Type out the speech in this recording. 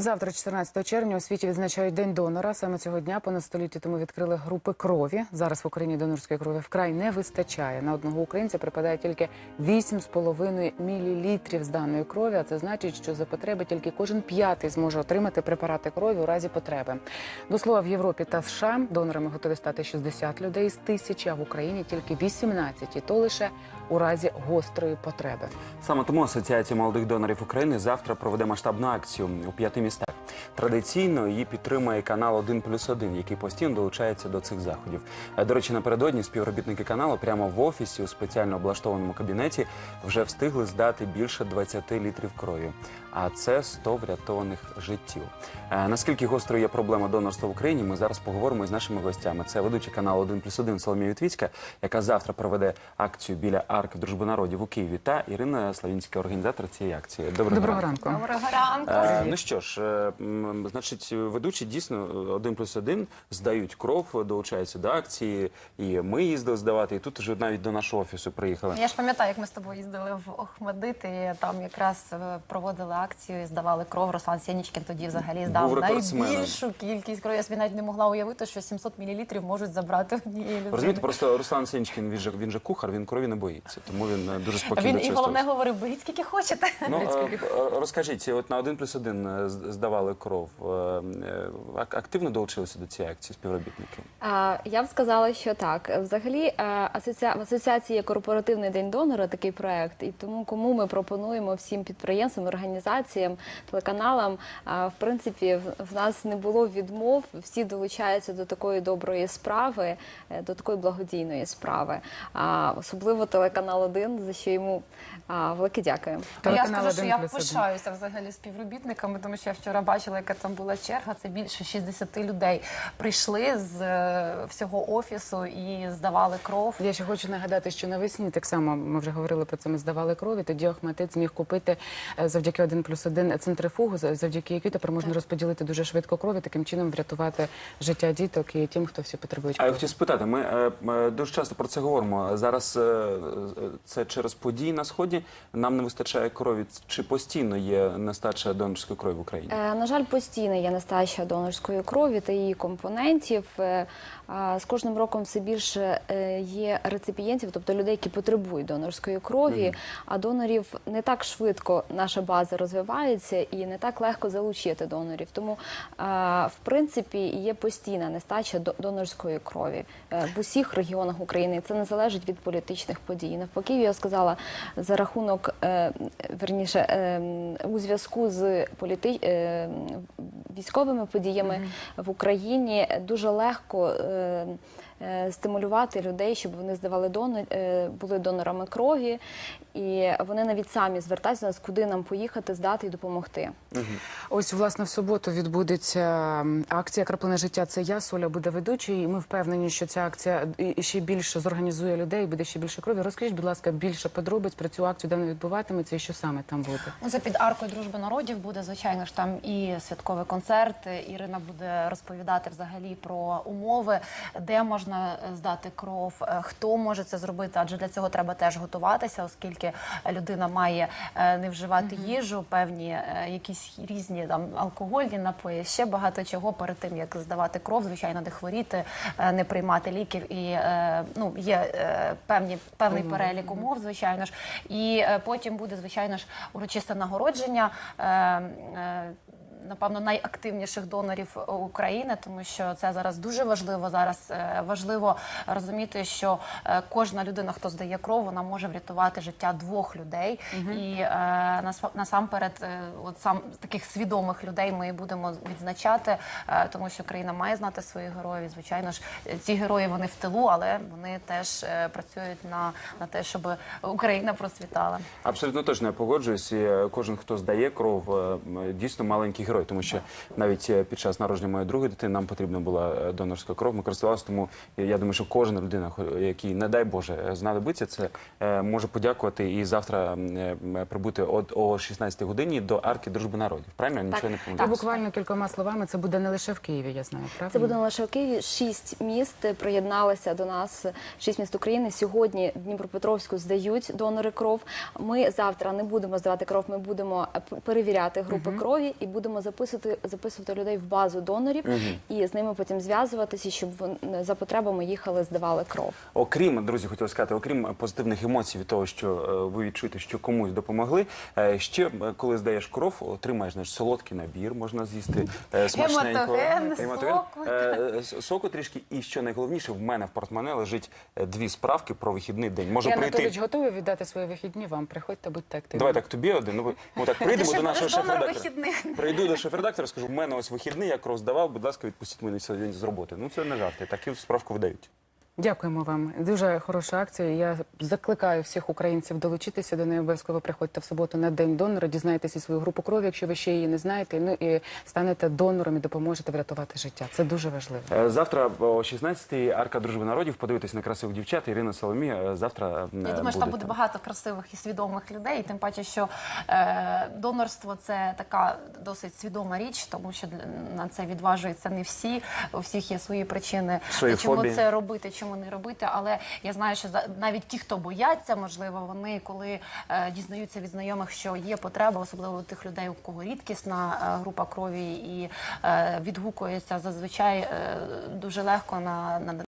Завтра, 14 червня, у світі відзначають День донора. Саме цього дня понад століття тому відкрили групи крові. Зараз в Україні донорської крові вкрай не вистачає. На одного українця припадає тільки 8,5 мілілітрів з даної крові. А це значить, що за потреби тільки кожен п'ятий зможе отримати препарати крові у разі потреби. До слова, в Європі та США донорами готові стати 60 людей з тисячі, а в Україні тільки 18, і то лише у разі гострої потреби. Саме тому Асоціація молодих донорів України завтра проведе масштабну акцію у п'яти містах. Традиційно її підтримує канал 1 плюс 1, який постійно долучається до цих заходів. Е, До речі, напередодні співробітники каналу прямо в офісі у спеціально облаштованому кабінеті вже встигли здати більше 20 літрів крові. А це 100 врятованих життів. Е, Наскільки гострою є проблема донорства в Україні, ми зараз поговоримо із нашими гостями. Це ведучий каналу 1 плюс 1 Соломія Вітвіцька, яка завтра проведе акцію біля арки Дружби народів у Києві, та Ірина Славінська, організатор цієї акції. Доброго, Доброго ранку. ранку. Доброго ранку. Е, ну що ж, значить, ведучі дійсно один плюс один здають кров, долучаються до акції, і ми їздили здавати, і тут вже навіть до нашого офісу приїхали. Я ж пам'ятаю, як ми з тобою їздили в Охмадит, і там якраз е, проводили акцію і здавали кров. Руслан Сєнічкін тоді взагалі здав найбільшу кількість крові. Я собі навіть не могла уявити, що 700 мл можуть забрати однієї людини. Розумієте, просто Руслан Сенчкін, він же він же кухар, він крові не боїться, тому він е, дуже спокійно Він і головне говорив, беріть скільки хочете. Ну, е, е, розкажіть, от на один плюс один е, здавали кров. Е, е, ак- Активно долучилися до цієї акції співробітники? Я б сказала, що так. Взагалі, е, асоціа... в асоціації є корпоративний день донора, такий проект, і тому кому ми пропонуємо всім підприємствам, організаціям, телеканалам. В принципі, в- нас не було відмов. Всі долучаються до такої доброї справи, до такої благодійної справи. А особливо телеканал 1, за що йому велике дякую. Я скажу, що я пишаюся взагалі співробітниками, тому що я вчора бачила, яка там була черга. Це більше 60 людей прийшли з е, всього офісу і здавали кров. Я ще хочу нагадати, що навесні так само ми вже говорили про це. Ми здавали крові. Тоді Охматит зміг купити е, завдяки 1 плюс 1 центрифугу, за- завдяки якій тепер можна розподілити дуже швидко крові, таким чином врятувати життя діток і тим, хто всі потребують А я хотів спитати, ми е, е, дуже часто про це говоримо. Зараз е, е, це через події на сході нам не вистачає крові. Чи постійно є нестача донорської крові в Україні? Е, На жаль, постійно є нестача донорської крові та її компонентів. Е, З кожним роком все більше е, є реципієнтів, тобто людей, які потребують донорської крові. А донорів не так швидко наша база розвивається і не так легко залучити донорів. Тому, в принципі, є постійна нестача до- донорської крові в усіх регіонах України. Це не залежить від політичних подій. Навпаки, я сказала за рахунок верніше е, у зв'язку з політи... е, військовими подіями в Україні дуже легко. Е, Стимулювати людей, щоб вони здавали донор, е, були донорами крові, і вони навіть самі звертаються до нас, куди нам поїхати, здати і допомогти. Ось власне в суботу відбудеться акція Краплене життя. Це я Соля буде ведучою. І ми впевнені, що ця акція ще більше зорганізує людей, буде ще більше крові. Розкажіть, будь ласка, більше подробиць про цю акцію, де вона відбуватиметься і що саме там буде. Ну, це під аркою дружби народів буде, звичайно ж, там і святковий концерт. Ірина буде розповідати взагалі про умови, де можна е, здати кров, е, хто може це зробити, адже для цього треба теж готуватися, оскільки людина має е, не вживати їжу, певні якісь різні там алкогольні напої, ще багато чого перед тим, як здавати кров, звичайно, не хворіти, не приймати ліків. І ну, є певні, певний перелік умов, звичайно ж. І потім буде, звичайно ж, урочисте нагородження. Е, е, Напевно, найактивніших донорів України, тому що це зараз дуже важливо. Зараз е, важливо розуміти, що е, кожна людина, хто здає кров, вона може врятувати життя двох людей. І е, насамперед, е, от сам таких свідомих людей ми і будемо відзначати, е, тому що країна має знати своїх героїв. Звичайно ж, ці герої вони в тилу, але вони теж е, працюють на, на те, щоб Україна процвітала. Абсолютно точно я погоджуюсь. І, е, Кожен, хто здає кров, е, дійсно маленький герой, тому що навіть е, під час народження моєї другої дитини нам потрібна була е, донорська кров. Ми користувалися, тому я думаю, що кожна людина, хо- якій, не дай Боже, е, знадобиться це, може подякувати і завтра прибути о 16 годині до арки дружби народів. Правильно? Нічого не І помиляюсь? буквально кількома словами це буде не лише в Києві, я знаю, правда? Це буде не лише в Києві. Шість міст приєдналися до нас. Шість міст України. Сьогодні Дніпропетровську здають донори кров. Ми завтра не будемо здавати кров. Ми будемо перевіряти групи крові і будемо будемо записувати, записувати людей в базу донорів і з ними потім зв'язуватися, щоб вони за потребами їхали, здавали кров. Окрім друзі, хотів сказати, окрім позитивних емоцій від того, що е, ви відчуєте, що комусь допомогли. е, Ще е, коли здаєш кров, отримаєш знаєш, солодкий набір, можна з'їсти смачненько. Гематоген, соку. Соку трішки. І що найголовніше, в мене в портмоне лежить дві справки про вихідний день. Можу Я прийти. Анатолійович готовий віддати свої вихідні вам. Приходьте, будьте активні. Давай так тобі один. Ну, ви- ну так прийдемо до нашого шеф-редактора. Прийду до шеф-редактора, скажу, в мене ось вихідний, я роздавав, здавав, будь ласка, відпустіть мене сьогодні з роботи. Ну це не жарти. Таку справку видають. Дякуємо вам. Дуже хороша акція. Я закликаю всіх українців долучитися до неї. Обов'язково приходьте в суботу на день донора. Дізнайтеся свою групу крові, якщо ви ще її не знаєте. Ну і станете донором і допоможете врятувати життя. Це дуже важливо. Е, Завтра о 16-й арка дружби народів. Подивитись на красивих дівчат. Ірина Соломія. е, Завтра е, Я думаю, що там буде багато красивих і свідомих людей. Тим паче, що е, донорство це така досить свідома річ, тому що для- на це відважуються не всі. У всіх є свої причини, Свої чому фобії. це робити, чому не робити. Але я знаю, що навіть ті, хто бояться, можливо, вони коли е, дізнаються від знайомих, що є потреба, особливо у тих людей, у кого рідкісна е, група крові і е, відгукується зазвичай е, дуже легко на, на